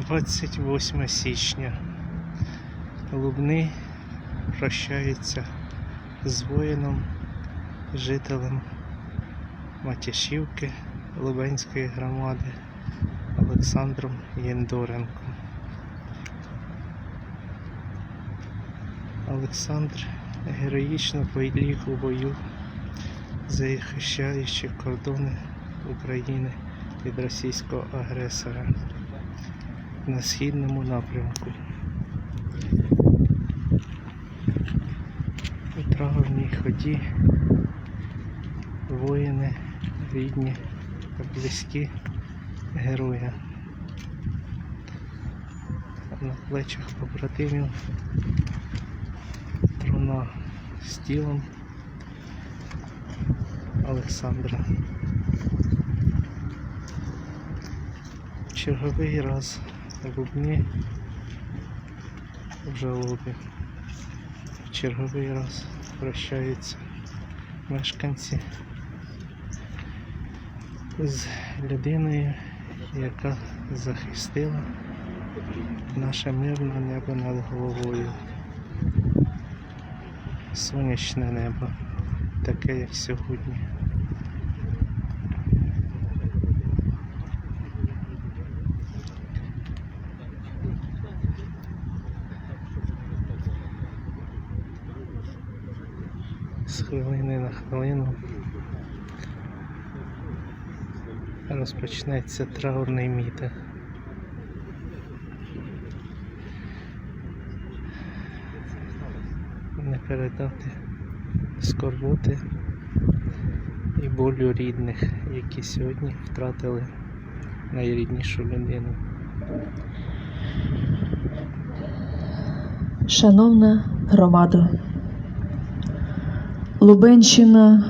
28 січня. Лубни прощається з воїном, жителем Матяшівки Лубенської громади Олександром Єндоренком. Олександр героїчно поліг у бою, захищаючи кордони України від російського агресора на східному напрямку. У траурній ході воїни, рідні та близькі героя. На плечах побратимів труна з тілом Олександра. Черговий раз Лубні в жалобі. В черговий раз прощаються мешканці з людиною, яка захистила наше мирне небо над головою. Сонячне небо, таке як сьогодні. Хвилини на хвилину розпочнеться траурний мітинг. Не передати скорботи і болю рідних, які сьогодні втратили найріднішу людину. Шановна громадо, Лубенщина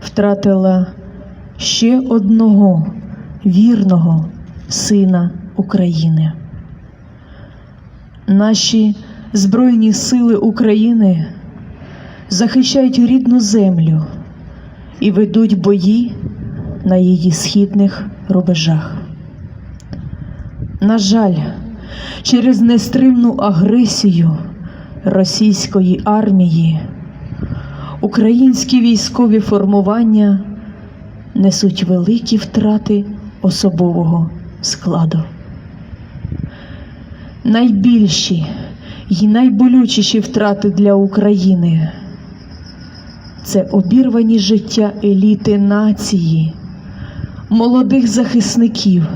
втратила ще одного вірного сина України. Наші Збройні сили України захищають рідну землю і ведуть бої на її східних рубежах. На жаль, через нестримну агресію російської армії українські військові формування несуть великі втрати особового складу. Найбільші і найболючіші втрати для України це обірвані життя еліти нації, молодих захисників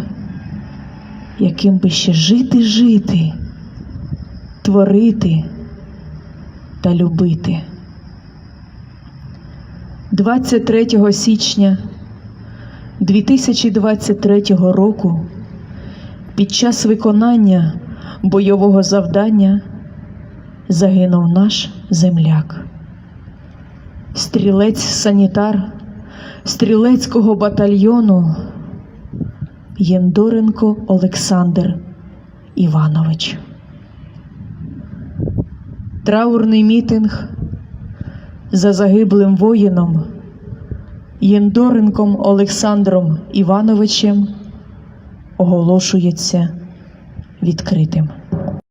яким би ще жити, жити, творити та любити. 23 січня 2023 року під час виконання бойового завдання загинув наш земляк, стрілець-санітар стрілецького батальйону Єндоренко Олександр Іванович. Траурний мітинг за загиблим воїном Єндоренком Олександром Івановичем оголошується відкритим.